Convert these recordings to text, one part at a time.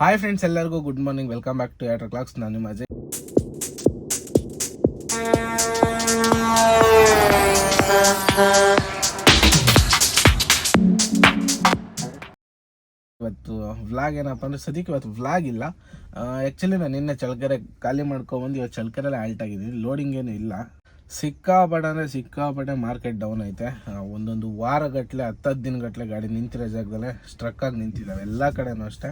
Hi friends ಎಲ್ಲರಿಗೂ good morning welcome back to eighter clocks ನಾನು ನಿಮ್ಮ ಅಜಯ್. ಇವತ್ತು ವ್ಲಾಗ್ ಏನಪ್ಪ ಅಂದರೆ ಸದ್ಯಕ್ಕೆ ಇವತ್ತು ವ್ಲಾಗ್ ಇಲ್ಲ. ಆ್ಯಕ್ಚುಲಿ ನಾನು ನಿನ್ನೆ ಚಳ್ಕೆರೆ ಖಾಲಿ ಮಾಡ್ಕೊಬಂದು ಇವತ್ತು ಚಳ್ಕೆರೆಲ್ಲ ಆಲ್ಟ್ ಆಗಿದ್ದೀನಿ. ಲೋಡಿಂಗ್ ಏನು ಇಲ್ಲ. ಸಿಕ್ಕಾಪಟ್ಟೆ ಅಂದರೆ ಸಿಕ್ಕಾಪಟ್ಟೆ ಮಾರ್ಕೆಟ್ ಡೌನ್ ಐತೆ. ಒಂದೊಂದು ವಾರಗಟ್ಟಲೆ ಹತ್ತು ದಿನಗಟ್ಟಲೆ ಗಾಡಿ ನಿಂತಿರೋ ಜಾಗದಲ್ಲೇ ಸ್ಟ್ರಕ್ ಆಗಿ ನಿಂತಿದ್ದಾವೆ ಎಲ್ಲ ಕಡೆನೂ ಅಷ್ಟೇ.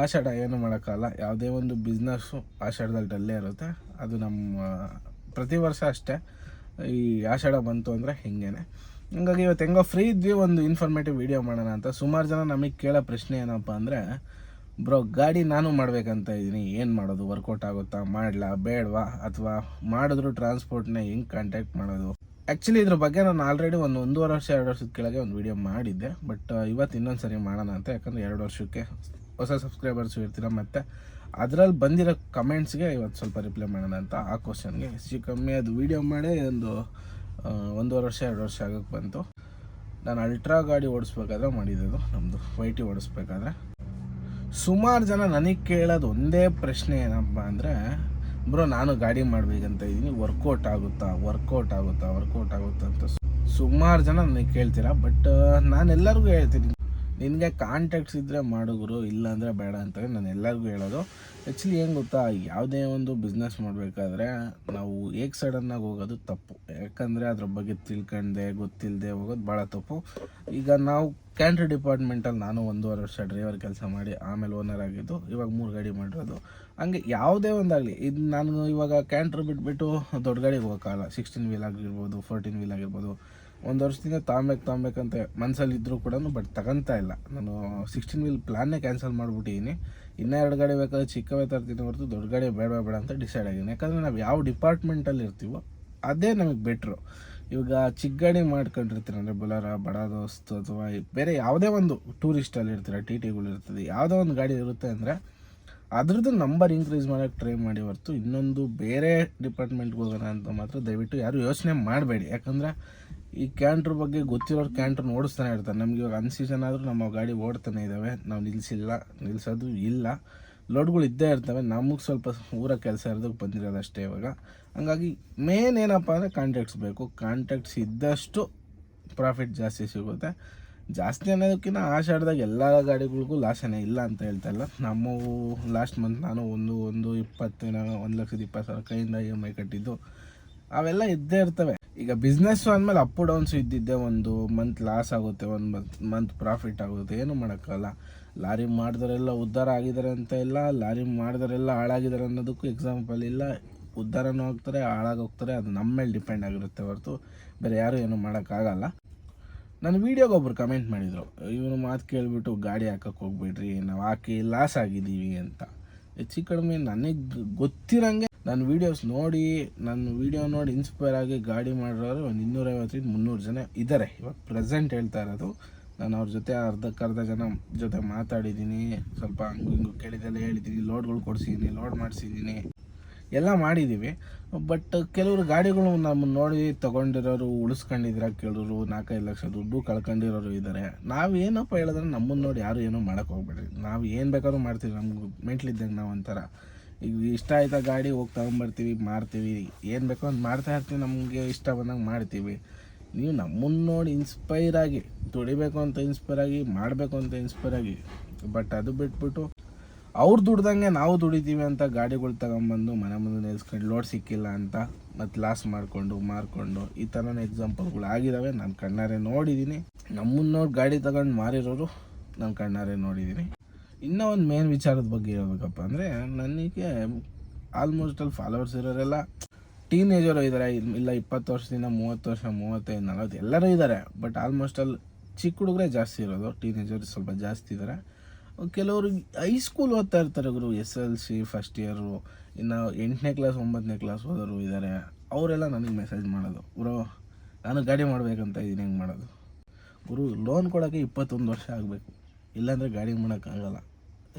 ಆಷಾಢ ಏನು ಮಾಡೋಕ್ಕಲ್ಲ, ಯಾವುದೇ ಒಂದು ಬಿಸ್ನೆಸ್ಸು ಆಷಾಢದಲ್ಲಿ ಡಲ್ಲೇ ಇರುತ್ತೆ. ಅದು ನಮ್ಮ ಪ್ರತಿ ವರ್ಷ ಅಷ್ಟೇ. ಈ ಆಷಾಢ ಬಂತು ಅಂದರೆ ಹಿಂಗೇನೆ. ಹಂಗಾಗಿ ಇವತ್ತು ಹೆಂಗೋ ಫ್ರೀ ಇದ್ವಿ, ಒಂದು ಇನ್ಫಾರ್ಮೇಟಿವ್ ವಿಡಿಯೋ ಮಾಡೋಣ ಅಂತ. ಸುಮಾರು ಜನ ನಮಗೆ ಕೇಳೋ ಪ್ರಶ್ನೆ ಏನಪ್ಪ ಅಂದರೆ, ಬ್ರೋ, ಗಾಡಿ ನಾನು ಮಾಡಬೇಕಂತ ಇದ್ದೀನಿ ಏನು ಮಾಡೋದು? ವರ್ಕೌಟ್ ಆಗುತ್ತಾ? ಮಾಡಲಾ? ಬೇಡವಾ? ಅಥವಾ ಮಾಡಿದ್ರು ಟ್ರಾನ್ಸ್ಪೋರ್ಟ್ನ ಹೆಂಗೆ ಕಾಂಟ್ಯಾಕ್ಟ್ ಮಾಡೋದು? ಆ್ಯಕ್ಚುಲಿ ಇದ್ರ ಬಗ್ಗೆ ನಾನು ಆಲ್ರೆಡಿ ಒಂದು ಒಂದೂವರೆ ವರ್ಷ, ಎರಡು ವರ್ಷದ ಕೆಳಗೆ ಒಂದು ವಿಡಿಯೋ ಮಾಡಿದ್ದೆ. ಬಟ್ ಇವತ್ತು ಇನ್ನೊಂದು ಸರಿ ಮಾಡೋಣ ಅಂತ. ಯಾಕಂದರೆ ಎರಡು ವರ್ಷಕ್ಕೆ ಹೊಸ ಸಬ್ಸ್ಕ್ರೈಬರ್ಸು ಇರ್ತೀರ ಮತ್ತು ಅದರಲ್ಲಿ ಬಂದಿರೋ ಕಮೆಂಟ್ಸ್ಗೆ ಇವತ್ತು ಸ್ವಲ್ಪ ರಿಪ್ಲೈ ಮಾಡೋಣ ಅಂತ ಆ ಕ್ವಶನ್ಗೆ ಹೆಚ್ಚು ಕಮ್ಮಿ ಅದು ವಿಡಿಯೋ ಮಾಡಿ ಒಂದು ಒಂದೂವರೆ ವರ್ಷ, ಎರಡು ವರ್ಷ ಆಗೋಕ್ಕೆ ಬಂತು. ನಾನು ಅಲ್ಟ್ರಾ ಗಾಡಿ ಓಡಿಸ್ಬೇಕಾದ್ರೆ ಮಾಡಿದ್ದು ನಮ್ಮದು ವೈಟಿ ಓಡಿಸ್ಬೇಕಾದ್ರೆ. ಸುಮಾರು ಜನ ನನಗೆ ಕೇಳೋದು ಒಂದೇ ಪ್ರಶ್ನೆ ಏನಪ್ಪ ಅಂದರೆ, ಬ್ರೋ, ನಾನು ಗಾಡಿ ಮಾಡ್ಬೇಕಂತ ಇದ್ದೀನಿ ವರ್ಕೌಟ್ ಆಗುತ್ತಾ ವರ್ಕೌಟ್ ಆಗುತ್ತಾ ವರ್ಕೌಟ್ ಆಗುತ್ತಾ? ಅಂತ. ಸುಮಾರು ಜನ ನನಗೆ ಕೇಳ್ತೀರಾ ಬಟ್ ನಾನು ಎಲ್ಲರಿಗೂ ಹೇಳ್ತೀನಿ ನಿನಗೆ ಕಾಂಟ್ಯಾಕ್ಟ್ಸ್ ಇದ್ದರೆ ಮಾಡುಗುರು ಇಲ್ಲ ಅಂದರೆ ಬೇಡ ಅಂತ ನಾನು ಎಲ್ಲರಿಗೂ ಹೇಳೋದು. ಆ್ಯಕ್ಚುಲಿ ಏನು ಗೊತ್ತಾ, ಯಾವುದೇ ಒಂದು ಬಿಸ್ನೆಸ್ ಮಾಡಬೇಕಾದ್ರೆ ನಾವು ಏಕ್ ಸಡನ್ನಾಗಿ ಹೋಗೋದು ತಪ್ಪು. ಯಾಕಂದರೆ ಅದ್ರ ಬಗ್ಗೆ ತಿಳ್ಕೊಂಡೆ ಗೊತ್ತಿಲ್ಲದೆ ಹೋಗೋದು ಭಾಳ ತಪ್ಪು. ಈಗ ನಾವು ಕ್ಯಾಂಟ್ರಿ ಡಿಪಾರ್ಟ್ಮೆಂಟಲ್ಲಿ ನಾನು ಒಂದೂವರೆ ವರ್ಷ ಡ್ರೈವರ್ ಕೆಲಸ ಮಾಡಿ, ಆಮೇಲೆ ಓನರ್ ಆಗಿದ್ದು, ಇವಾಗ ಮೂರು ಗಾಡಿ ಮಾಡಿರೋದು. ಹಂಗೆ ಯಾವುದೇ ಒಂದಾಗಲಿ, ಇದು ನಾನು ಇವಾಗ ಕ್ಯಾಂಟ್ರ್ ಬಿಟ್ಬಿಟ್ಟು ದೊಡ್ಡ ಗಾಡಿಗೆ ಹೋಗೋಕ್ಕಾಗಲ್ಲ ಸಿಕ್ಸ್ಟೀನ್ ವೀಲ್ ಆಗಿರ್ಬೋದು ಫೋರ್ಟೀನ್ ವೀಲ್ ಆಗಿರ್ಬೋದು ಒಂದು ವರ್ಷದಿಂದ ತಾಂಬೇಕು ತಾಂಬೇಕಂತ ಮನಸ್ಸಲ್ಲಿ ಇದ್ದರೂ ಕೂಡ ಬಟ್ ತಗೊಂತಾ ಇಲ್ಲ. ನಾನು ಸಿಕ್ಸ್ಟೀನ್ ವೀಲ್ ಪ್ಲಾನ್ನೇ ಕ್ಯಾನ್ಸಲ್ ಮಾಡಿಬಿಟ್ಟಿದ್ದೀನಿ ಇನ್ನೂ ಎರಡು ಗಾಡಿ ಬೇಕಾದ್ರೆ ಚಿಕ್ಕವೇ ತರ್ತೀನಿ ಹೊರತು ದೊಡ್ಡ ಗಾಡಿ ಬೇಡ ಬೇಡ ಅಂತ ಡಿಸೈಡ್ ಆಗಿದ್ದೀನಿ. ಯಾಕಂದರೆ ನಾವು ಯಾವ ಡಿಪಾರ್ಟ್ಮೆಂಟಲ್ಲಿ ಇರ್ತೀವೋ ಅದೇ ನಮಗೆ ಬೆಟ್ರು ಇವಾಗ ಚಿಕ್ಕ ಗಾಡಿ ಮಾಡ್ಕೊಂಡಿರ್ತೀರ ಅಂದರೆ ಬೊಲಾರ, ಬಡ ದೋಸ್ತ್ ಅಥವಾ ಬೇರೆ ಯಾವುದೇ ಒಂದು ಟೂರಿಸ್ಟಲ್ಲಿ ಇರ್ತೀರ, ಟಿ ಟಿಗಳು ಇರ್ತದೆ, ಯಾವುದೋ ಒಂದು ಗಾಡಿ ಇರುತ್ತೆ ಅಂದರೆ ಅದ್ರದ್ದು ನಂಬರ್ ಇನ್ಕ್ರೀಸ್ ಮಾಡೋಕ್ಕೆ ಟ್ರೈ ಮಾಡಿ ಹೊರತು ಇನ್ನೊಂದು ಬೇರೆ ಡಿಪಾರ್ಟ್ಮೆಂಟ್ಗೆ ಹೋಗೋಣ ಅಂತ ಮಾತ್ರ ದಯವಿಟ್ಟು ಯಾರು ಯೋಚನೆ ಮಾಡಬೇಡಿ. ಯಾಕಂದರೆ ಈ ಕ್ಯಾಂಟ್ರ್ ಬಗ್ಗೆ ಗೊತ್ತಿರೋರು ಕ್ಯಾಂಟ್ರ್ ಓಡಿಸ್ತಾನೆ ಇರ್ತಾರೆ. ನಮಗೆ ಇವಾಗ ಅನ್ಸೀಸನ್ ಆದರೂ ನಮ್ಮ ಗಾಡಿ ಓಡ್ತಾನೆ ಇದ್ದಾವೆ ನಾವು ನಿಲ್ಲಿಸಿಲ್ಲ ನಿಲ್ಲಿಸೋದು ಇಲ್ಲ. ಲೋಡ್ಗಳು ಇದ್ದೇ ಇರ್ತವೆ. ನಮಗೆ ಸ್ವಲ್ಪ ಊರ ಕೆಲಸ ಇರೋದಕ್ಕೆ ಬಂದಿರೋದು ಅಷ್ಟೇ ಇವಾಗ. ಹಂಗಾಗಿ ಮೇನ್ ಏನಪ್ಪ ಅಂದರೆ ಕಾಂಟ್ಯಾಕ್ಟ್ಸ್ ಬೇಕು. ಕಾಂಟ್ಯಾಕ್ಟ್ಸ್ ಇದ್ದಷ್ಟು ಪ್ರಾಫಿಟ್ ಜಾಸ್ತಿ ಸಿಗುತ್ತೆ. ಜಾಸ್ತಿ ಅನ್ನೋದಕ್ಕಿಂತ ಆಷಾಢದಾಗ ಎಲ್ಲ ಗಾಡಿಗಳಿಗೂ ಲಾಸನೇ ಇಲ್ಲ ಅಂತ ಹೇಳ್ತಾ ಇಲ್ಲ. ನಮ್ಮವು ಲಾಸ್ಟ್ ಮಂತ್ ನಾನು ಒಂದು ಒಂದು ಇಪ್ಪತ್ತಿನ ಒಂದು ಲಕ್ಷದ ಇಪ್ಪತ್ತು ಸಾವಿರ ಕೈಯಿಂದ ಇ ಎಂ ಐ ಕಟ್ಟಿದ್ದು. ಅವೆಲ್ಲ ಇದ್ದೇ ಇರ್ತವೆ. ಈಗ ಬಿಸ್ನೆಸ್ಸು ಅಂದಮೇಲೆ ಅಪ್ ಡೌನ್ಸ್ ಇದ್ದಿದ್ದೆ ಒಂದು ಮಂತ್ ಲಾಸ್ ಆಗುತ್ತೆ, ಒಂದು ಮಂತ್ ಮಂತ್ ಪ್ರಾಫಿಟ್ ಆಗುತ್ತೆ. ಏನು ಮಾಡೋಕ್ಕಲ್ಲ ಲಾರಿ ಮಾಡಿದರೆಲ್ಲ ಉದ್ಧಾರ ಆಗಿದ್ದಾರೆ ಅಂತ ಇಲ್ಲ, ಲಾರಿ ಮಾಡಿದರೆಲ್ಲ ಹಾಳಾಗಿದ್ದಾರೆ ಅನ್ನೋದಕ್ಕೂ ಎಕ್ಸಾಂಪಲ್ ಇಲ್ಲ. ಉದ್ಧಾರನೂ ಆಗ್ತಾರೆ, ಹಾಳಾಗೋಗ್ತಾರೆ. ಅದು ನಮ್ಮ ಮೇಲೆ ಡಿಪೆಂಡ್ ಆಗಿರುತ್ತೆ ಹೊರತು. ಬೇರೆ ಯಾರು ಏನು ಮಾಡೋಕ್ಕಾಗಲ್ಲ. ನನ್ನ ವೀಡಿಯೋಗೆ ಒಬ್ರು ಕಮೆಂಟ್ ಮಾಡಿದರು. ಇವನು ಮಾತು ಕೇಳಿಬಿಟ್ಟು, ಗಾಡಿ ಹಾಕಕ್ಕೆ ಹೋಗ್ಬೇಡ್ರಿ. ನಾವು ಹಾಕಿ ಲಾಸ್ ಆಗಿದ್ದೀವಿ ಅಂತ. ಹೆಚ್ಚು ಕಡಿಮೆ ನನಗೆ ಗೊತ್ತಿರಂಗೆ ನನ್ನ ವೀಡಿಯೋಸ್ ನೋಡಿ, ನನ್ನ ವೀಡಿಯೋ ನೋಡಿ ಇನ್ಸ್ಪೈರ್ ಆಗಿ ಗಾಡಿ ಮಾಡಿರೋರು ಒಂದು ಇನ್ನೂರೈವತ್ತರಿಂದ ಮುನ್ನೂರು ಜನ ಇದ್ದಾರೆ ಇವಾಗ ಪ್ರೆಸೆಂಟ್ ಹೇಳ್ತಾ ಇರೋದು, ನಾನು ಅವ್ರ ಜೊತೆ ಅರ್ಧಕ್ಕರ್ಧ ಜನ ಜೊತೆ ಮಾತಾಡಿದ್ದೀನಿ, ಸ್ವಲ್ಪ ಹಂಗು ಹಿಂಗು ಕೇಳಿದೆಲ್ಲ ಹೇಳಿದ್ದೀನಿ ಲೋಡ್ಗಳು ಕೊಡಿಸಿದ್ದೀನಿ ಲೋಡ್ ಮಾಡಿಸಿದ್ದೀನಿ, ಎಲ್ಲ ಮಾಡಿದ್ದೀವಿ. ಬಟ್ ಕೆಲವರು ಗಾಡಿಗಳು ನಮ್ಮನ್ನು ನೋಡಿ ತೊಗೊಂಡಿರೋರು ಉಳಿಸ್ಕೊಂಡಿದ್ರ ಕೆಲವರು ನಾಲ್ಕೈದು ಲಕ್ಷ ದುಡ್ಡು ಕಳ್ಕೊಂಡಿರೋರು ಇದ್ದಾರೆ ನಾವು ಏನಪ್ಪ ಹೇಳಿದ್ರೆ ನಮ್ಮನ್ನು ನೋಡಿ ಯಾರು ಏನೂ ಮಾಡೋಕ್ಕೆ ಹೋಗ್ಬೇಡ್ರಿ. ನಾವು ಏನು ಬೇಕಾದ್ರೂ ಮಾಡ್ತೀವಿ, ನಮ್ಗೆ ಮೆಂಟ್ಲಿದ್ದಂಗೆ ನಾವು ಒಂಥರ. ಈಗ ಇಷ್ಟ ಆಯ್ತಾ ಗಾಡಿ ಹೋಗಿ ತಗೊಂಬರ್ತೀವಿ, ಮಾರ್ತೀವಿ. ಏನು ಬೇಕೋ ಅಂತ ಮಾಡ್ತಾ ಇರ್ತೀವಿ, ನಮಗೆ ಇಷ್ಟ ಬಂದಂಗೆ ಮಾಡ್ತೀವಿ. ನೀವು ನಮ್ಮನ್ನು ನೋಡಿ ಇನ್ಸ್ಪೈರ್ ಆಗಿ, ದುಡಿಬೇಕು ಅಂತ ಇನ್ಸ್ಪೈರ್ ಆಗಿ, ಮಾಡಬೇಕು ಅಂತ ಇನ್ಸ್ಪೈರ್ ಆಗಿ ಬಟ್ ಅದು ಬಿಟ್ಬಿಟ್ಟು ಅವ್ರು ದುಡ್ದಂಗೆ ನಾವು ದುಡಿತೀವಿ ಅಂತ ಗಾಡಿಗಳು ತಗೊಂಬಂದು ಮನೆ ಮುಂದೆ ನಿಲ್ಸ್ಕೊಂಡು ಲೋಡ್ ಸಿಕ್ಕಿಲ್ಲ ಅಂತ ಮತ್ತು ಲಾಸ್ ಮಾಡಿಕೊಂಡು, ಮಾರ್ಕೊಂಡು ಈ ಥರನೇ ಎಕ್ಸಾಂಪಲ್ಗಳು ಆಗಿದ್ದಾವೆ ನಾನು ಕಣ್ಣಾರೆ ನೋಡಿದ್ದೀನಿ ನಮ್ಮನ್ನು ನೋಡಿ ಗಾಡಿ ತಗೊಂಡು ಮಾರಿರೋರು ನಾನು ಕಣ್ಣಾರೆ ನೋಡಿದ್ದೀನಿ ಇನ್ನೂ ಒಂದು ಮೇನ್ ವಿಚಾರದ ಬಗ್ಗೆ ಹೇಳ್ಬೇಕಪ್ಪ ಅಂದರೆ ನನಗೆ ಆಲ್ಮೋಸ್ಟ್ ಅಲ್ಲಿ ಫಾಲೋವರ್ಸ್ ಇರೋರೆಲ್ಲ ಟೀನೇಜರು ಇದ್ದಾರೆ ಇಲ್ಲ ಇಪ್ಪತ್ತು ವರ್ಷದಿಂದ ಮೂವತ್ತು ವರ್ಷ, ಮೂವತ್ತೈದು, ನಲವತ್ತು ಎಲ್ಲರೂ ಇದ್ದಾರೆ ಬಟ್ ಆಲ್ಮೋಸ್ಟ್ ಅಲ್ಲಿ ಚಿಕ್ಕ ಹುಡುಗರೇ ಜಾಸ್ತಿ ಇರೋದು ಟೀನೇಜರ್ ಸ್ವಲ್ಪ ಜಾಸ್ತಿ ಇದ್ದಾರೆ ಕೆಲವರು ಹೈಸ್ಕೂಲ್ ಓದ್ತಾ ಇರ್ತಾರೆ ಗುರು, S L C first year ಇನ್ನು ಎಂಟನೇ ಕ್ಲಾಸ್ ಒಂಬತ್ತನೇ ಕ್ಲಾಸ್ ಓದೋರು ಇದ್ದಾರೆ ಅವರೆಲ್ಲ ನನಗೆ ಮೆಸೇಜ್ ಮಾಡೋದು, ಗುರು, ನಾನು ಗಾಡಿ ಮಾಡಬೇಕಂತ ಇದೀನಿ ಹೆಂಗೆ ಮಾಡೋದು? ಗುರು ಲೋನ್ ಕೊಡೋಕ್ಕೆ ಇಪ್ಪತ್ತೊಂದು ವರ್ಷ ಆಗಬೇಕು, ಇಲ್ಲಾಂದರೆ ಗಾಡಿ ಮಾಡೋಕ್ಕಾಗಲ್ಲ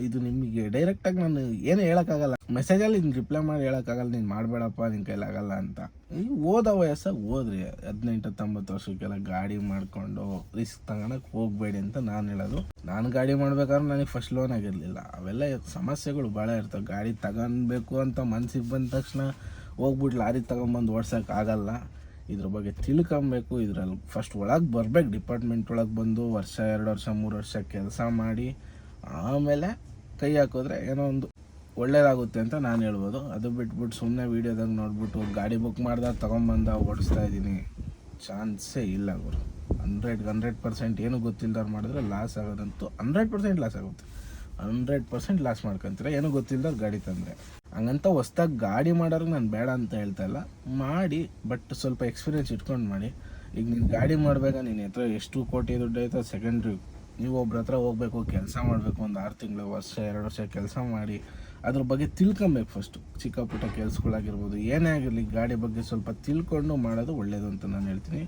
ಇದು ನಿಮಗೆ ಡೈರೆಕ್ಟಾಗಿ ನಾನು ಏನು ಹೇಳೋಕ್ಕಾಗಲ್ಲ. ಮೆಸೇಜಲ್ಲಿ ನೀನು ರಿಪ್ಲೈ ಮಾಡಿ ಹೇಳೋಕ್ಕಾಗಲ್ಲ, ನೀನು ಮಾಡಬೇಡಪ್ಪ ನಿನ್ನ ಕೈಲಾಗಲ್ಲ ಅಂತ. ಈ ಓದೋ ವಯಸ್ಸಾಗಿ ಓದ್ರಿ ಹದಿನೆಂಟು, ಹತ್ತೊಂಬತ್ತು ವರ್ಷಕ್ಕೆಲ್ಲ ಗಾಡಿ ಮಾಡಿಕೊಂಡು ರಿಸ್ಕ್ ತಗೊಳಕ್ಕೆ ಹೋಗಬೇಡಿ ಅಂತ ನಾನು ಹೇಳೋದು. ನಾನು ಗಾಡಿ ಮಾಡ್ಬೇಕಾದ್ರೆ ನನಗೆ ಫಸ್ಟ್ ಲೋನ್ ಆಗಿರಲಿಲ್ಲ. ಅವೆಲ್ಲ ಸಮಸ್ಯೆಗಳು ಭಾಳ ಇರ್ತವೆ. ಗಾಡಿ ತಗೊಬೇಕು ಅಂತ ಮನ್ಸಿಗೆ ಬಂದ ತಕ್ಷಣ ಹೋಗ್ಬಿಟ್ಟು ಲಾರಿ ತಗೊಂಬಂದು ಓಡ್ಸೋಕ್ಕಾಗಲ್ಲ ಇದ್ರ ಬಗ್ಗೆ ತಿಳ್ಕೊಬೇಕು. ಇದ್ರಲ್ಲಿ ಫಸ್ಟ್ ಒಳಗೆ ಬರ್ಬೇಕು. ಡಿಪಾರ್ಟ್ಮೆಂಟ್ ಒಳಗೆ ಬಂದು ವರ್ಷ, ಎರಡು ವರ್ಷ, ಮೂರು ವರ್ಷ ಕೆಲಸ ಮಾಡಿ, ಆಮೇಲೆ ಕೈ ಹಾಕಿದ್ರೆ ಏನೋ ಒಂದು ಒಳ್ಳೇದಾಗುತ್ತೆ ಅಂತ ನಾನು ಹೇಳ್ಬೋದು. ಅದು ಬಿಟ್ಬಿಟ್ಟು ಸುಮ್ಮನೆ ವೀಡಿಯೋದಾಗ ನೋಡ್ಬಿಟ್ಟು ಗಾಡಿ ಬುಕ್ ಮಾಡ್ದಾಗ ತೊಗೊಂಬಂದ ಓಡಿಸ್ತಾ ಇದ್ದೀನಿ. ಚಾನ್ಸೇ ಇಲ್ಲ ಗುರು. ಹಂಡ್ರೆಡ್ ಹಂಡ್ರೆಡ್ ಪರ್ಸೆಂಟ್ ಏನು ಗೊತ್ತಿಲ್ದವ್ರು ಮಾಡಿದ್ರೆ ಲಾಸ್ ಆಗೋದಂತೂ ಹಂಡ್ರೆಡ್ ಪರ್ಸೆಂಟ್ ಲಾಸ್ ಆಗುತ್ತೆ. ಹಂಡ್ರೆಡ್ ಪರ್ಸೆಂಟ್ ಲಾಸ್ ಮಾಡ್ಕೊಂತೀರ? ಏನೂ ಗೊತ್ತಿಲ್ದವ್ರು ಗಾಡಿ ತಂದರೆ. ಹಂಗಂತ ಹೊಸ್ದಾಗಿ ಗಾಡಿ ಮಾಡೋರಿಗೆ ನಾನು ಬೇಡ ಅಂತ ಹೇಳ್ತಾ ಇಲ್ಲ. ಮಾಡಿ ಬಟ್ ಸ್ವಲ್ಪ ಎಕ್ಸ್ಪೀರಿಯೆನ್ಸ್ ಇಟ್ಕೊಂಡು ಮಾಡಿ. ಈಗ ನೀನು ಗಾಡಿ ಮಾಡಬೇಕಾ ನಿನ್ನ ಹತ್ರ ಎಷ್ಟು ಕೋಟಿ ದುಡ್ಡು ಆಯ್ತು ಸೆಕೆಂಡ್ರಿ ನೀವು ಒಬ್ರ ಹತ್ರ ಹೋಗ್ಬೇಕು, ಕೆಲಸ ಮಾಡಬೇಕು, ಒಂದು ಆರು ತಿಂಗಳು, ವರ್ಷ, ಎರಡು ವರ್ಷ ಕೆಲಸ ಮಾಡಿ, ಅದ್ರ ಬಗ್ಗೆ ತಿಳ್ಕೊಬೇಕು ಫಸ್ಟು ಚಿಕ್ಕ ಪುಟ್ಟ ಕೆಲಸಗಳಾಗಿರ್ಬೋದು, ಏನೇ ಆಗಿರಲಿ, ಗಾಡಿ ಬಗ್ಗೆ ಸ್ವಲ್ಪ ತಿಳ್ಕೊಂಡು ಮಾಡೋದು ಒಳ್ಳೇದು ಅಂತ ನಾನು ಹೇಳ್ತೀನಿ.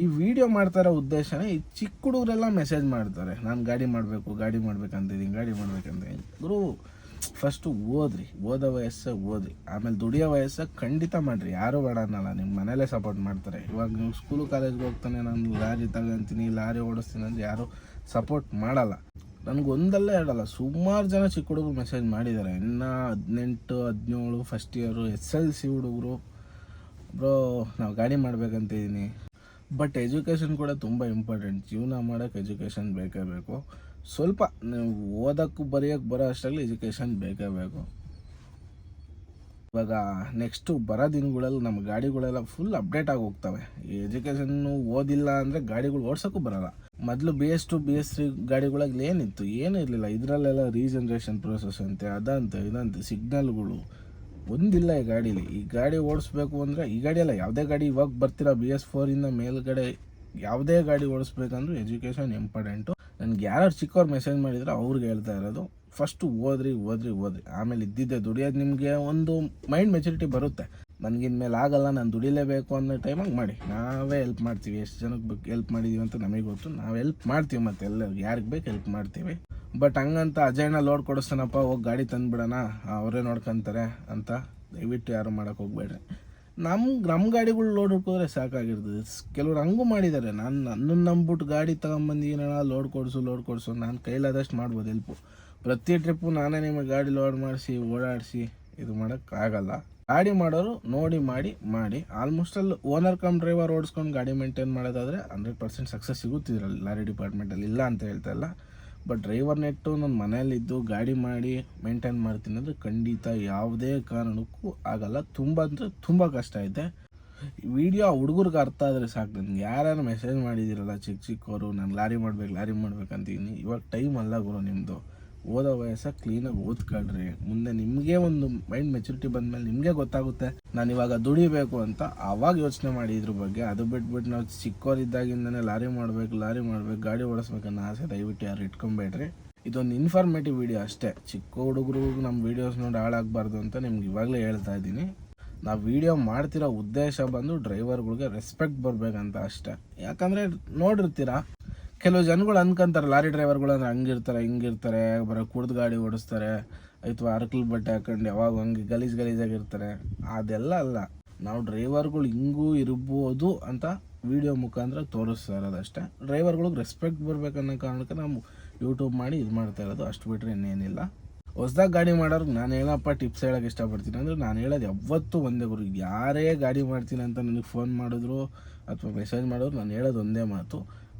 ಈ ವಿಡಿಯೋ ಮಾಡ್ತಾ ಇರೋ ಉದ್ದೇಶನೇ ಈ ಚಿಕ್ಕ ಹುಡುಗರೆಲ್ಲ ಮೆಸೇಜ್ ಮಾಡ್ತಾರೆ, ನಾನು ಗಾಡಿ ಮಾಡಬೇಕು, ಗಾಡಿ ಮಾಡ್ಬೇಕಂತಿದ್ದೀನಿ, ಗಾಡಿ ಮಾಡ್ಬೇಕಂತ ಗುರು ಫಸ್ಟು ಓದ್ರಿ, ಓದೋ ವಯಸ್ಸು ಓದ್ರಿ. ಆಮೇಲೆ ದುಡಿಯೋ ವಯಸ್ಸು ಖಂಡಿತ ಮಾಡಿರಿ. ಯಾರು ಬೇಡ ಅನ್ನಲ್ಲ ನಿಮ್ಮ ಮನೇಲೇ ಸಪೋರ್ಟ್ ಮಾಡ್ತಾರೆ. ಇವಾಗ ನೀವು ಸ್ಕೂಲು ಕಾಲೇಜ್ಗೆ ಹೋಗ್ತಾನೆ, ನಾನು ಲಾರಿ ತಗೊಂತೀನಿ, ಲಾರಿ ಓಡಿಸ್ತೀನಿ ಅಂದರೆ ಯಾರು ಸಪೋರ್ಟ್ ಮಾಡಲ್ಲ. ನನಗೆ ಒಂದಲ್ಲೇ ಎರಡಲ್ಲ ಸುಮಾರು ಜನ ಚಿಕ್ಕ ಹುಡುಗರು ಮೆಸೇಜ್ ಮಾಡಿದ್ದಾರೆ ಇನ್ನು ಹದಿನೆಂಟು ಹದಿನೇಳು first year S L C ಹುಡುಗರು. ಬ್ರೋ, ನಾವು ಗಾಡಿ ಮಾಡ್ಬೇಕಂತಿದ್ದೀನಿ ಬಟ್ ಎಜುಕೇಷನ್ ಕೂಡ ತುಂಬ ಇಂಪಾರ್ಟೆಂಟ್ ಜೀವನ ಮಾಡೋಕ್ಕೆ ಎಜುಕೇಷನ್ ಬೇಕೇ ಬೇಕು. ಸ್ವಲ್ಪ ನೀವು ಓದೋಕ್ಕೂ ಬರೆಯೋಕ್ಕೆ ಬರೋ ಅಷ್ಟರಲ್ಲಿ ಎಜುಕೇಷನ್ ಬೇಕೇ ಬೇಕು. ಇವಾಗ ನೆಕ್ಸ್ಟು ಬರೋ ದಿನಗಳಲ್ಲಿ ನಮ್ಮ ಗಾಡಿಗಳೆಲ್ಲ ಫುಲ್ ಅಪ್ಡೇಟ್ ಆಗಿ ಹೋಗ್ತವೆ. ಎಜುಕೇಷನ್ನು ಓದಿಲ್ಲ ಅಂದರೆ ಗಾಡಿಗಳು ಓಡ್ಸೋಕ್ಕೂ ಬರಲ್ಲ. ಮೊದಲು B S two B S three ಗಾಡಿಗಳಲ್ಲಿ ಏನಿತ್ತು? ಏನೂ ಇರಲಿಲ್ಲ. ಇದರಲ್ಲೆಲ್ಲ ರೀಜನ್ರೇಷನ್ ಪ್ರೋಸೆಸ್ ಅಂತೆ, ಅದಂತೆ, ಇದಂತೆ ಸಿಗ್ನಲ್ಗಳು ಒಂದಿಲ್ಲ ಈ ಗಾಡೀಲಿ. ಈ ಗಾಡಿ ಓಡಿಸ್ಬೇಕು ಅಂದರೆ, ಈ ಗಾಡಿ ಅಲ್ಲ, ಯಾವುದೇ ಗಾಡಿ ಇವಾಗ ಬರ್ತಿರೋ? ಬಿ ಎಸ್ ಫೋರಿಂದ ಮೇಲ್ಗಡೆ ಯಾವುದೇ ಗಾಡಿ ಓಡಿಸ್ಬೇಕಂದ್ರೂ ಎಜುಕೇಷನ್ ಇಂಪಾರ್ಟೆಂಟು ನನಗೆ ಯಾರು ಚಿಕ್ಕವ್ರು ಮೆಸೇಜ್ ಮಾಡಿದ್ರೆ ಅವ್ರಿಗೆ ಹೇಳ್ತಾ ಇರೋದು ಫಸ್ಟು ಓದ್ರಿ ಓದ್ರಿ ಓದ್ರಿ ಆಮೇಲೆ ಇದ್ದಿದ್ದೆ ದುಡಿಯೋದು ನಿಮಗೆ ಒಂದು ಮೈಂಡ್ ಮೆಚುರಿಟಿ ಬರುತ್ತೆ. ನನಗಿನ್ಮೇಲೆ ಆಗಲ್ಲ, ನಾನು ದುಡಿಲೇಬೇಕು ಅನ್ನೋ ಟೈಮಾಗಿ ಮಾಡಿ. ನಾವೇ ಹೆಲ್ಪ್ ಮಾಡ್ತೀವಿ. ಎಷ್ಟು ಜನಕ್ಕೆ ಬೇಕು ಹೆಲ್ಪ್ ಮಾಡಿದ್ದೀವಿ ಅಂತ ನಮಗೆ ಗೊತ್ತು. ನಾವು ಹೆಲ್ಪ್ ಮಾಡ್ತೀವಿ ಮತ್ತೆ ಎಲ್ಲರಿಗೆ. ಯಾರಿಗೆ ಬೇಕು ಹೆಲ್ಪ್ ಮಾಡ್ತೀವಿ. ಬಟ್ ಹಂಗಂತ ಅಜಯ್ನ ಲೋಡ್ ಕೊಡಿಸ್ತಾನಪ್ಪ, ಹೋಗಿ ಗಾಡಿ ತಂದುಬಿಡೋಣ. ಅವರೇ ನೋಡ್ಕೊಂತಾರೆ ಅಂತ ದಯವಿಟ್ಟು ಯಾರು ಮಾಡೋಕೆ ಹೋಗ್ಬೇಡ್ರಿ. ನಮ್ಮ ನಮ್ಮ ಗಾಡಿಗಳು ಲೋಡ್ ಹುಡ್ಕೋದ್ರೆ ಸಾಕಾಗಿರ್ತದೆ. ಕೆಲವ್ರು ಹಂಗೂ ಮಾಡಿದ್ದಾರೆ ನಾನು ನನ್ನನ್ನು ನಂಬಿಬಿಟ್ಟು ಗಾಡಿ ತಗೊಂಬಂದಿದ್ದೀನಣ್ಣ ಲೋಡ್ ಕೊಡಿಸು ಲೋಡ್ ಕೊಡಿಸು ನಾನು ಕೈಲಾದಷ್ಟು ಮಾಡ್ಬೋದು ಹೆಲ್ಪು ಪ್ರತಿ ಟ್ರಿಪ್ಪು ನಾನೇ ನಿಮಗೆ ಗಾಡಿ ಲೋಡ್ ಮಾಡಿಸಿ, ಓಡಾಡಿಸಿ, ಇದು ಮಾಡೋಕ್ಕಾಗಲ್ಲ ಗಾಡಿ ಮಾಡೋರು ನೋಡಿ ಮಾಡಿ ಮಾಡಿ. ಆಲ್ಮೋಸ್ಟ್ ಅಲ್ಲಿ ಓನರ್ ಕಮ್ ಡ್ರೈವರ್ ಓಡಿಸ್ಕೊಂಡು ಗಾಡಿ ಮೇಂಟೈನ್ ಮಾಡೋದಾದರೆ ಹಂಡ್ರೆಡ್ ಪರ್ಸೆಂಟ್ ಸಕ್ಸಸ್ ಸಿಗುತ್ತಿದ್ರಲ್ಲಿ ಲಾರಿ ಡಿಪಾರ್ಟ್ಮೆಂಟಲ್ಲಿ ಇಲ್ಲ ಅಂತ ಹೇಳ್ತಾ ಇಲ್ಲ. ಬಟ್ ಡ್ರೈವರ್ ನೆಟ್ಟು ನನ್ನ ಮನೆಯಲ್ಲಿದ್ದು ಗಾಡಿ ಮಾಡಿ ಮೇಂಟೈನ್ ಮಾಡ್ತೀನಿ ಅಂದರೆ ಖಂಡಿತ ಯಾವುದೇ ಕಾರಣಕ್ಕೂ ಆಗಲ್ಲ. ತುಂಬ ಅಂದರೆ ತುಂಬ ಕಷ್ಟ ಐತೆ ವಿಡಿಯೋ ಹುಡುಗರಿಗೆ ಅರ್ಥ ಆದರೆ ಸಾಕು. ನನಗೆ ಯಾರು ಮೆಸೇಜ್ ಮಾಡಿದ್ದೀರಲ್ಲ ಚಿಕ್ಕ ಚಿಕ್ಕವರು ನಾನು ಲಾರಿ ಮಾಡ್ಬೇಕು, ಲಾರಿ ಮಾಡ್ಬೇಕಂತೀನಿ ಇವಾಗ ಟೈಮ್ ಅಲ್ಲ ಗುರು ನಿಮ್ಮದು ಓದೋ ವಯಸ್ಸ ಕ್ಲೀನಾಗಿ ಓದ್ಕೊಳ್ರಿ. ಮುಂದೆ ನಿಮಗೆ ಒಂದು ಮೈಂಡ್ ಮೆಚುರಿಟಿ ಬಂದಮೇಲೆ ನಿಮಗೆ ಗೊತ್ತಾಗುತ್ತೆ. ನಾನು ಇವಾಗ ದುಡಿಬೇಕು ಅಂತ ಆವಾಗ ಯೋಚನೆ ಮಾಡಿ ಇದ್ರ ಬಗ್ಗೆ. ಅದು ಬಿಟ್ಬಿಟ್ಟು ನಾವು ಚಿಕ್ಕವರಿದ್ದಾಗಿಂದನೇ ಲಾರಿ ಮಾಡ್ಬೇಕು ಲಾರಿ ಮಾಡ್ಬೇಕು, ಗಾಡಿ ಓಡಿಸ್ಬೇಕನ್ನೋ ಆಸೆ ದಯವಿಟ್ಟು ಯಾರು ಇಟ್ಕೊಬೇಡ್ರಿ. ಇದೊಂದು ಇನ್ಫಾರ್ಮೇಟಿವ್ ವಿಡಿಯೋ ಅಷ್ಟೇ. ಚಿಕ್ಕ ಹುಡುಗರು ನಮ್ಮ ವೀಡಿಯೋಸ್ ನೋಡಿ ಹಾಳಾಗಬಾರ್ದು ಅಂತ ನಿಮ್ಗೆ ಇವಾಗಲೇ ಹೇಳ್ತಾ ಇದ್ದೀನಿ. ನಾವು ವಿಡಿಯೋ ಮಾಡ್ತಿರೋ ಉದ್ದೇಶ ಬಂದು ಡ್ರೈವರ್ಗಳಿಗೆ ರೆಸ್ಪೆಕ್ಟ್ ಬರಬೇಕಂತ ಅಷ್ಟೇ. ಯಾಕಂದರೆ ನೋಡಿರ್ತೀರಾ ಕೆಲವು ಜನಗಳು ಅನ್ಕೊಂತಾರೆ, ಲಾರಿ ಡ್ರೈವರ್ಗಳು ಅಂದ್ರೆ ಹಂಗಿರ್ತಾರೆ, ಹಿಂಗಿರ್ತಾರೆ, ಬರೋ ಕುಡ್ದು ಗಾಡಿ ಓಡಿಸ್ತಾರೆ, ಅಥವಾ ಅರಕಲ್ ಬಟ್ಟೆ ಹಾಕೊಂಡು ಯಾವಾಗ ಹಂಗೆ ಗಲೀಜ್ ಗಲೀಜಾಗಿರ್ತಾರೆ. ಅದೆಲ್ಲ ಅಲ್ಲ. ನಾವು ಡ್ರೈವರ್ಗಳು ಹಿಂಗೂ ಇರ್ಬೋದು ಅಂತ ವಿಡಿಯೋ ಮುಖಾಂತರ ತೋರಿಸ್ತಾ ಇರೋದಷ್ಟೇ ಡ್ರೈವರ್ಗಳಿಗೆ ರೆಸ್ಪೆಕ್ಟ್ ಬರ್ಬೇಕನ್ನೋ ಕಾರಣಕ್ಕೆ ನಾವು ಯೂಟ್ಯೂಬ್ ಮಾಡಿ ಇದು ಮಾಡ್ತಾ ಇರೋದು. ಅಷ್ಟು ಬಿಟ್ಟರೆ ಇನ್ನೇನಿಲ್ಲ. ಹೊಸ್ದಾಗಿ ಗಾಡಿ ಮಾಡೋರು ನಾನು ಏನಪ್ಪ ಟಿಪ್ಸ್ ಹೇಳೋಕೆ ಇಷ್ಟಪಡ್ತೀನಿ. ಅಂದರೆ ನಾನು ಹೇಳೋದು ಯಾವತ್ತೂ ಒಂದೇ ಗುರು. ಯಾರೇ ಗಾಡಿ ಮಾಡ್ತೀನಿ ಅಂತ ನನಗೆ ಫೋನ್ ಮಾಡಿದ್ರು ಅಥವಾ ಮೆಸೇಜ್ ಮಾಡಿದ್ರು, ನಾನು ಹೇಳೋದು ಒಂದೇ ಮಾತು.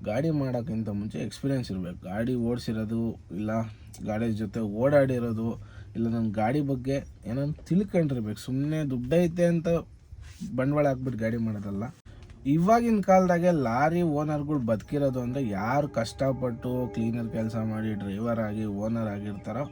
ಗಾಡಿ ಮಾಡೋಕ್ಕಿಂತ ಮುಂಚೆ ಎಕ್ಸ್ಪೀರಿಯೆನ್ಸ್ ಇರಬೇಕು. ಗಾಡಿ ಓಡಿಸಿರೋದು ಇಲ್ಲ, ಗಾಡಿ ಜೊತೆ ಓಡಾಡಿರೋದು ಇಲ್ಲ ನನ್ನ ಗಾಡಿ ಬಗ್ಗೆ ಏನೋ ತಿಳ್ಕೊಂಡಿರ್ಬೇಕು. ಸುಮ್ಮನೆ ದುಡ್ಡೈತೆ ಅಂತ ಬಂಡವಾಳ ಹಾಕ್ಬಿಟ್ಟು ಗಾಡಿ ಮಾಡೋದಲ್ಲ. ಇವಾಗಿನ ಕಾಲದಾಗೆ ಲಾರಿ ಓನರ್ಗಳು ಬದುಕಿರೋದು ಅಂದರೆ ಯಾರು ಕಷ್ಟಪಟ್ಟು ಕ್ಲೀನರ್ ಕೆಲಸ ಮಾಡಿ ಡ್ರೈವರ್ ಆಗಿ ಓನರ್ ಆಗಿರ್ತಾರೋ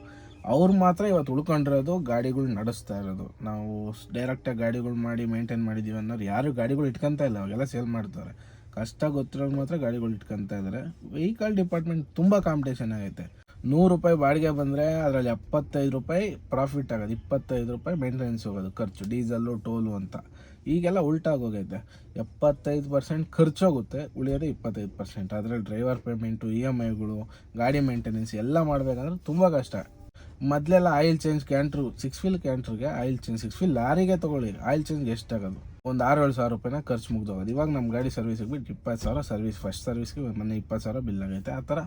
ಅವ್ರು ಮಾತ್ರ ಇವತ್ತು ಉಳ್ಕೊಂಡಿರೋದು ಗಾಡಿಗಳು ನಡೆಸ್ತಾ ಇರೋದು. ನಾವು ಡೈರೆಕ್ಟಾಗಿ ಗಾಡಿಗಳು ಮಾಡಿ ಮೇಂಟೈನ್ ಮಾಡಿದ್ದೀವಿ ಅನ್ನೋರು ಯಾರು ಗಾಡಿಗಳು ಇಟ್ಕೊತಾ ಇಲ್ಲ. ಅವಾಗೆಲ್ಲ ಸೇಲ್ ಮಾಡ್ತಾರೆ. ಕಷ್ಟ ಗೊತ್ತಿರೋರು ಮಾತ್ರ ಗಾಡಿಗಳು ಇಟ್ಕೊಂತ ಇದ್ದಾರೆ ವೆಹಿಕಲ್ ಡಿಪಾರ್ಟ್ಮೆಂಟ್ ತುಂಬ ಕಾಂಪಿಟೇಷನ್ ಆಗೈತೆ. ನೂರು ರೂಪಾಯಿ ಬಾಡಿಗೆ ಬಂದರೆ ಅದರಲ್ಲಿ ಎಪ್ಪತ್ತೈದು ರೂಪಾಯಿ ಪ್ರಾಫಿಟ್ ಆಗೋದು, ಇಪ್ಪತ್ತೈದು ರೂಪಾಯಿ ಮೇಂಟೆನೆನ್ಸ್ ಹೋಗೋದು, ಖರ್ಚು ಡೀಸೆಲ್ಲು ಟೋಲು ಅಂತ. ಈಗೆಲ್ಲ ಉಲ್ಟಾಗೋಗೈತೆ ಎಪ್ಪತ್ತೈದು ಪರ್ಸೆಂಟ್ ಖರ್ಚೋಗುತ್ತೆ ಉಳಿಯೋದು ಇಪ್ಪತ್ತೈದು ಪರ್ಸೆಂಟ್ ಅದರಲ್ಲಿ ಡ್ರೈವರ್ ಪೇಮೆಂಟು ಇ ಎಂ ಐಗಳು ಗಾಡಿ ಮೇಂಟೆನೆನ್ಸ್ ಎಲ್ಲ ಮಾಡಬೇಕಂದ್ರೆ ತುಂಬ ಕಷ್ಟ. ಮೊದಲೆಲ್ಲ oil change canter six wheel ಕ್ಯಾಂಟ್ರಿಗೆ oil change six wheel ಲಾರಿಗೆ ತೊಗೊಳ್ಳಿ. ಆಯಿಲ್ ಚೇಂಜ್ ಎಷ್ಟಾಗೋದು? ಒಂದು ಆರು ಏಳು ಸಾವಿರ ರೂಪಾಯಿನ ಖರ್ಚು ಮುಗ್ದೋಗೋದು. ಇವಾಗ ನಮ್ಮ ಗಾಡಿ ಸರ್ವಿಸಿಗೆ ಬಿಟ್ಟು ಇಪ್ಪತ್ತು ಸಾವಿರ ಸರ್ವಿಸ್ ಫಸ್ಟ್ ಸರ್ವಿಸ್ಗೆ ಮೊನ್ನೆ ಇಪ್ಪತ್ತು ಸಾವಿರ ಬಿಲ್ ಆಗೈತೆ. ಆ ಥರ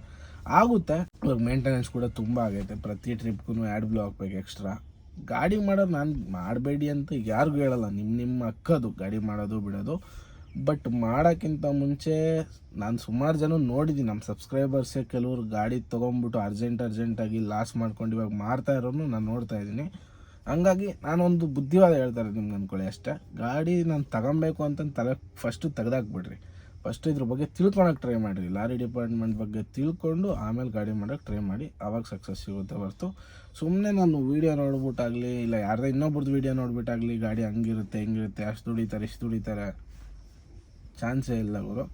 ಆಗುತ್ತೆ. ಇವಾಗ ಮೇಂಟೆನೆನ್ಸ್ ಕೂಡ ತುಂಬ ಆಗೈತೆ. ಪ್ರತಿ ಟ್ರಿಪ್ಗೂ ಆ್ಯಡ್ ಬ್ಲೂ ಹಾಕ್ಬೇಕು ಎಕ್ಸ್ಟ್ರಾ ಗಾಡಿ ಮಾಡೋದು ನಾನು ಮಾಡಬೇಡಿ ಅಂತ ಯಾರಿಗೂ ಹೇಳಲ್ಲ. ನಿಮ್ಮ ನಿಮ್ಮ ಅಕ್ಕದು ಗಾಡಿ ಮಾಡೋದು, ಬಿಡೋದು. ಬಟ್ ಮಾಡೋಕ್ಕಿಂತ ಮುಂಚೆ ನಾನು ಸುಮಾರು ಜನ ನೋಡಿದ್ದೀನಿ ನಮ್ಮ ಸಬ್ಸ್ಕ್ರೈಬರ್ಸೇ ಕೆಲವರು ಗಾಡಿ ತೊಗೊಂಬಿಟ್ಟು ಅರ್ಜೆಂಟ್ ಅರ್ಜೆಂಟಾಗಿ ಲಾಸ್ ಮಾಡ್ಕೊಂಡು ಇವಾಗ ಮಾರ್ತಾ ಇರೋನು ನಾನು ನೋಡ್ತಾ ಇದ್ದೀನಿ. ಹಂಗಾಗಿ ನಾನೊಂದು ಬುದ್ಧಿವಾದ ಹೇಳ್ತಾರೆ ನಿಮ್ಗೆ ಅಂದ್ಕೊಳ್ಳಿ ಅಷ್ಟೇ. ಗಾಡಿ ನಾನು ತಗೊಬೇಕು ಅಂತ ತಲೆ ಫಸ್ಟು ತೆಗೆದಾಕ್ಬಿಡ್ರಿ. ಫಸ್ಟ್ ಇದ್ರ ಬಗ್ಗೆ ತಿಳ್ಕೊಳಕ್ಕೆ ಟ್ರೈ ಮಾಡಿರಿ. ಲಾರಿ ಡಿಪಾರ್ಟ್ಮೆಂಟ್ ಬಗ್ಗೆ ತಿಳ್ಕೊಂಡು ಆಮೇಲೆ ಗಾಡಿ ಮಾಡೋಕ್ಕೆ ಟ್ರೈ ಮಾಡಿ. ಆವಾಗ ಸಕ್ಸಸ್ ಸಿಗುತ್ತೆ ಹೊರತು. ಸುಮ್ಮನೆ ನಾನು ವೀಡಿಯೋ ನೋಡ್ಬಿಟ್ಟಾಗಲಿ, ಇಲ್ಲ ಯಾರ್ದೇ ಇನ್ನೊಬ್ರದ್ದು ವೀಡಿಯೋ ನೋಡ್ಬಿಟ್ಟಾಗಲಿ, ಗಾಡಿ ಹಂಗಿರುತ್ತೆ, ಹಿಂಗಿರುತ್ತೆ, ಅಷ್ಟು ದುಡಿತಾರೆ, ಇಷ್ಟು ದುಡಿತಾರೆ. ಚಾನ್ಸೇ ಇಲ್ಲ ಗುರು.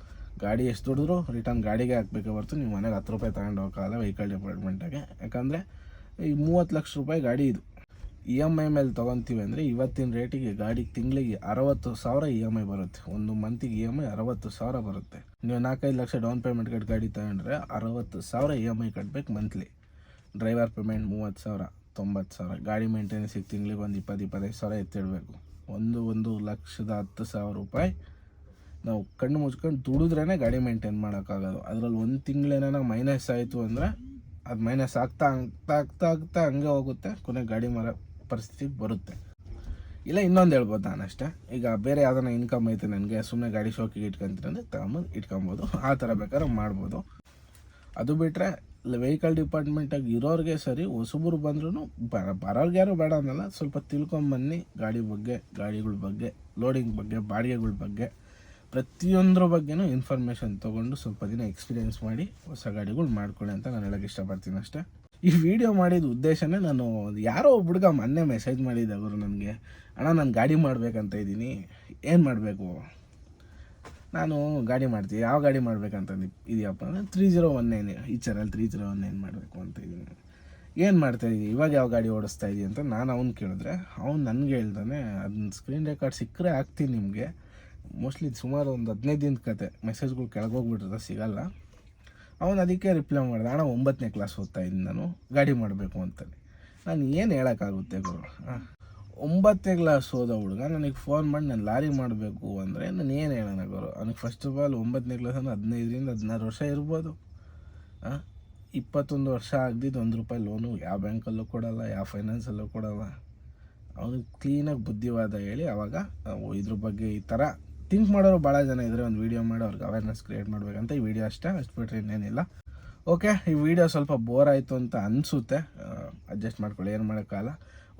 ಗಾಡಿ ಎಷ್ಟು ದುಡಿದ್ರು ರಿಟರ್ನ್ ಗಾಡಿಗೆ ಹಾಕ್ಬೇಕು ಹೊರತು ನೀವು ಮನೆಗೆ ಹತ್ತು ರೂಪಾಯಿ ತಗೊಂಡು ಹೋಗಲ್ಲ ವೆಹಿಕಲ್ ಡಿಪಾರ್ಟ್ಮೆಂಟಾಗೆ ಯಾಕಂದರೆ ಈ ಮೂವತ್ತು ಲಕ್ಷ ರೂಪಾಯಿ ಗಾಡಿ ಇದು. ಇ ಎಂ ಐ ಮೇಲೆ ತೊಗೊತೀವಿ ಅಂದರೆ ಇವತ್ತಿನ ರೇಟಿಗೆ ಗಾಡಿಗೆ ತಿಂಗಳಿಗೆ ಅರವತ್ತು ಸಾವಿರ ಇ ಎಂ ಐ ಬರುತ್ತೆ. ಒಂದು ಮಂತಿಗೆ ಇ ಎಂ ಐ ಅರವತ್ತು ಸಾವಿರ ಬರುತ್ತೆ. ನೀವು ನಾಲ್ಕೈದು ಲಕ್ಷ ಡೌನ್ ಪೇಮೆಂಟ್ ಕಟ್ಟಿ ಗಾಡಿ ತಗೊಂಡ್ರೆ ಅರವತ್ತು ಸಾವಿರ ಇ ಎಂ ಐ ಕಟ್ಟಬೇಕು ಮಂತ್ಲಿ. ಡ್ರೈವರ್ ಪೇಮೆಂಟ್ ಮೂವತ್ತು ಸಾವಿರ, ತೊಂಬತ್ತು ಸಾವಿರ. ಗಾಡಿ ಮೇಂಟೆನೆನ್ಸಿಗೆ ತಿಂಗಳಿಗೆ ಒಂದು ಇಪ್ಪತ್ತು, ಇಪ್ಪತ್ತೈದು ಸಾವಿರ ಎತ್ತಿಡಬೇಕು. ಒಂದು ಒಂದು ಲಕ್ಷದ ಹತ್ತು ಸಾವಿರ ರೂಪಾಯಿ ನಾವು ಕಣ್ಣು ಮುಚ್ಕೊಂಡು ದುಡಿದ್ರೇ ಗಾಡಿ ಮೇಂಟೈನ್ ಮಾಡೋಕ್ಕಾಗೋದು. ಅದರಲ್ಲಿ ಒಂದು ತಿಂಗಳೇನ ಮೈನಸ್ ಆಯಿತು ಅಂದರೆ ಅದು ಮೈನಸ್ ಆಗ್ತಾ ಆಗ್ತಾ ಆಗ್ತಾ ಆಗ್ತಾ ಹಂಗೆ ಹೋಗುತ್ತೆ. ಕೊನೆ ಗಾಡಿ ಮಾರೋ ಪರಿಸ್ಥಿತಿ ಬರುತ್ತೆ. ಇಲ್ಲ, ಇನ್ನೊಂದು ಹೇಳ್ಬೋದು ನಾನು ಅಷ್ಟೇ. ಈಗ ಬೇರೆ ಯಾವ್ದಾನ ಇನ್ಕಮ್ ಐತೆ ನನಗೆ ಸುಮ್ಮನೆ ಗಾಡಿ ಶೋಕಿಗೆ ಇಟ್ಕೊಂತೀನಿ ಅಂದರೆ ತಗೊಂಬಂದು ಇಟ್ಕೊಬೋದು. ಆ ಥರ ಬೇಕಾದ್ರೆ ಮಾಡ್ಬೋದು. ಅದು ಬಿಟ್ಟರೆ ವೆಹಿಕಲ್ ಡಿಪಾರ್ಟ್ಮೆಂಟಾಗಿ ಇರೋರಿಗೆ ಸರಿ, ಹೊಸಬರು ಬಂದ್ರೂ ಬರ, ಬರೋರ್ಗೆ ಯಾರು ಬೇಡ ಅನ್ನಲ್ಲ, ಸ್ವಲ್ಪ ತಿಳ್ಕೊಂಬನ್ನಿ. ಗಾಡಿ ಬಗ್ಗೆ, ಗಾಡಿಗಳ ಬಗ್ಗೆ ಲೋಡಿಂಗ್ ಬಗ್ಗೆ, ಬಾಡಿಗೆಗಳ ಬಗ್ಗೆ, ಪ್ರತಿಯೊಂದ್ರ ಬಗ್ಗೆನೂ ಇನ್ಫಾರ್ಮೇಷನ್ ತೊಗೊಂಡು ಸ್ವಲ್ಪ ದಿನ ಎಕ್ಸ್ಪೀರಿಯೆನ್ಸ್ ಮಾಡಿ, ಹೊಸ ಗಾಡಿಗಳು ಮಾಡ್ಕೊಳ್ಳಿ ಅಂತ ನಾನು ಹೇಳೋಕ್ಕೆ ಇಷ್ಟಪಡ್ತೀನಿ ಅಷ್ಟೇ. ಈ ವಿಡಿಯೋ ಮಾಡಿದ ಉದ್ದೇಶನೇ ನಾನು ಯಾರೋ ಒಬ್ಬ ಹುಡುಗ ಮೊನ್ನೆ ಮೆಸೇಜ್ ಮಾಡಿದ್ದೆ ಅವರು ನನಗೆ, ಅಣ್ಣ, ನಾನು ಗಾಡಿ ಮಾಡಬೇಕಂತ ಇದ್ದೀನಿ, ಏನು ಮಾಡಬೇಕು? ನಾನು ಗಾಡಿ ಮಾಡ್ತೀನಿ, ಯಾವ ಗಾಡಿ ಮಾಡ್ಬೇಕಂತ ಇದೆಯಪ್ಪ? ಅಂದರೆ ತ್ರೀ ಜೀರೋ ಒನ್ ನೈನ್ ಈ channel three zero one nine ಮಾಡಬೇಕು ಅಂತ ಇದ್ದೀನಿ. ಏನು ಮಾಡ್ತಾ ಇದ್ದೀನಿ ಇವಾಗ ಯಾವ ಗಾಡಿ ಓಡಿಸ್ತಾ ಇದ್ದೀನಿ ಅಂತ ನಾನು ಅವ್ನು ಕೇಳಿದ್ರೆ, ಅವ್ನು ನನಗೆ ಹೇಳ್ದಾನೆ ಅದನ್ನ ಸ್ಕ್ರೀನ್ ರೆಕಾರ್ಡ್ ಸಿಕ್ಕರೆ ಹಾಕ್ತೀನಿ ನಿಮಗೆ. ಮೋಸ್ಟ್ಲಿ ಸುಮಾರು ಒಂದು ಹದಿನೈದು ದಿನದ ಕತೆ ಮೆಸೇಜ್ಗಳು ಕೆಳಗೋಗ್ಬಿಟ್ರೆ ಸಿಗಲ್ಲ. ಅವನು ಅದಕ್ಕೆ ರಿಪ್ಲೈ ಮಾಡಿದೆ, ಅಣ್ಣ, ಒಂಬತ್ತನೇ ಕ್ಲಾಸ್ ಓದ್ತಾ ಇದ್ದೀನಿ ನಾನು, ಗಾಡಿ ಮಾಡಬೇಕು ಅಂತಾನೆ ನಾನು ಏನು ಹೇಳೋಕ್ಕಾಗುತ್ತೆ ಗುರು? ಒಂಬತ್ತನೇ ಕ್ಲಾಸ್ ಹೋದ ಹುಡುಗ, ನನಗೆ ಫೋನ್ ಮಾಡಿ ನಾನು ಲಾರಿ ಮಾಡಬೇಕು ಅಂದರೆ ನಾನು ಏನು ಹೇಳೋಣ ಗುರು? ಅವ್ನಿಗೆ ಫಸ್ಟ್ ಆಫ್ ಆಲ್ ಒಂಬತ್ತನೇ ಕ್ಲಾಸ್ ಅಂದ್ರೆ ಹದಿನೈದರಿಂದ ಹದಿನಾರು ವರ್ಷ ಇರ್ಬೋದು. ಹಾಂ? ಇಪ್ಪತ್ತೊಂದು ವರ್ಷ ಆಗದಿದ್ದು ಒಂದು ರೂಪಾಯಿ ಲೋನು ಯಾವ ಬ್ಯಾಂಕಲ್ಲೂ ಕೊಡಲ್ಲ, ಯಾವ ಫೈನಾನ್ಸಲ್ಲೂ ಕೊಡಲ್ಲ. ಅವನಿಗೆ ಕ್ಲೀನಾಗಿ ಬುದ್ಧಿವಾದ ಹೇಳಿ ಅವಾಗ ಇದ್ರ ಬಗ್ಗೆ ಈ ಥರ ಥಿಂಕ್ ಮಾಡೋರು ಭಾಳ ಜನ ಇದ್ದರೆ ಒಂದು ವೀಡಿಯೋ ಮಾಡಿ ಅವ್ರಿಗೆ ಅವೇರ್ನೆಸ್ ಕ್ರಿಯೇಟ್ ಮಾಡಬೇಕಂತ ಈ ವಿಡಿಯೋ ಅಷ್ಟೇ ಅಷ್ಟು ಬಿಟ್ಟರೆ ಇನ್ನೇನಿಲ್ಲ. ಓಕೆ ಈ ವಿಡಿಯೋ ಸ್ವಲ್ಪ ಬೋರ್ ಆಯಿತು ಅಂತ ಅನಿಸುತ್ತೆ. ಅಡ್ಜಸ್ಟ್ ಮಾಡ್ಕೊಳ್ಳಿ, ಏನು ಮಾಡೋಕ್ಕಾಗಲ್ಲ.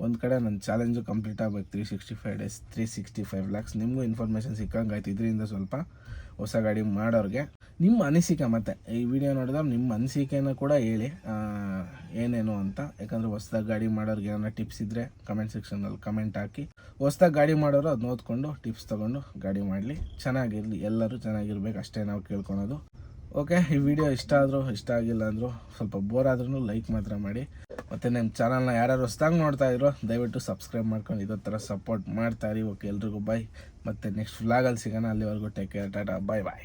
ಒಂದು ಕಡೆ ನನ್ನ ಚಾಲೆಂಜು ಕಂಪ್ಲೀಟ್ ಆಗಬೇಕು three sixty five days three sixty five lakhs ನಿಮಗೂ ಇನ್ಫಾರ್ಮೇಷನ್ ಸಿಕ್ಕಂಗೆ ಆಯ್ತು ಇದರಿಂದ ಸ್ವಲ್ಪ. ಹೊಸ ಗಾಡಿ ಮಾಡೋರಿಗೆ. ನಿಮ್ಮ ಅನಿಸಿಕೆ ಮತ್ತೆ, ಈ ವಿಡಿಯೋ ನೋಡಿದಾಗ ನಿಮ್ಮ ಅನಿಸಿಕೆಯನ್ನು ಕೂಡ ಹೇಳಿ. ಏನೇನು ಅಂತ, ಯಾಕಂದರೆ ಹೊಸ್ದಾಗಿ ಗಾಡಿ ಮಾಡೋರಿಗೆ ಏನಾರ ಟಿಪ್ಸ್ ಇದ್ದರೆ ಕಮೆಂಟ್ ಸೆಕ್ಷನಲ್ಲಿ ಕಮೆಂಟ್ ಹಾಕಿ. ಹೊಸ್ದಾಗಿ ಗಾಡಿ ಮಾಡೋರು ಅದು ಓದ್ಕೊಂಡು ಟಿಪ್ಸ್ ತೊಗೊಂಡು ಗಾಡಿ ಮಾಡಲಿ. ಚೆನ್ನಾಗಿರಲಿ, ಎಲ್ಲರೂ ಚೆನ್ನಾಗಿರ್ಬೇಕು, ಅಷ್ಟೇ ನಾವು ಕೇಳ್ಕೊಳೋದು. ಓಕೆ ಈ ವಿಡಿಯೋ ಇಷ್ಟ ಆದರೂ, ಇಷ್ಟ ಆಗಿಲ್ಲ ಅಂದರೂ, ಸ್ವಲ್ಪ ಬೋರ್ ಆದ್ರೂ ಲೈಕ್ ಮಾತ್ರ ಮಾಡಿ. ಮತ್ತು ನಿಮ್ಮ ಚಾನಲ್ನ ಯಾರ್ಯಾರು ಹೊಸ್ದಾಗಿ ನೋಡ್ತಾ ಇದ್ರೋ, ದಯವಿಟ್ಟು ಸಬ್ಸ್ಕ್ರೈಬ್ ಮಾಡ್ಕೊಂಡು ಇದೇ ಥರ ಸಪೋರ್ಟ್ ಇರಿ. ಓಕೆ ಎಲ್ರಿಗೂ ಬಾಯ್ ಮತ್ತು ನೆಕ್ಸ್ಟ್ ವ್ಲಾಗಲ್ಲಿ ಸಿಗೋಣ. ಅಲ್ಲಿವರೆಗೂ take care tata. Bye bye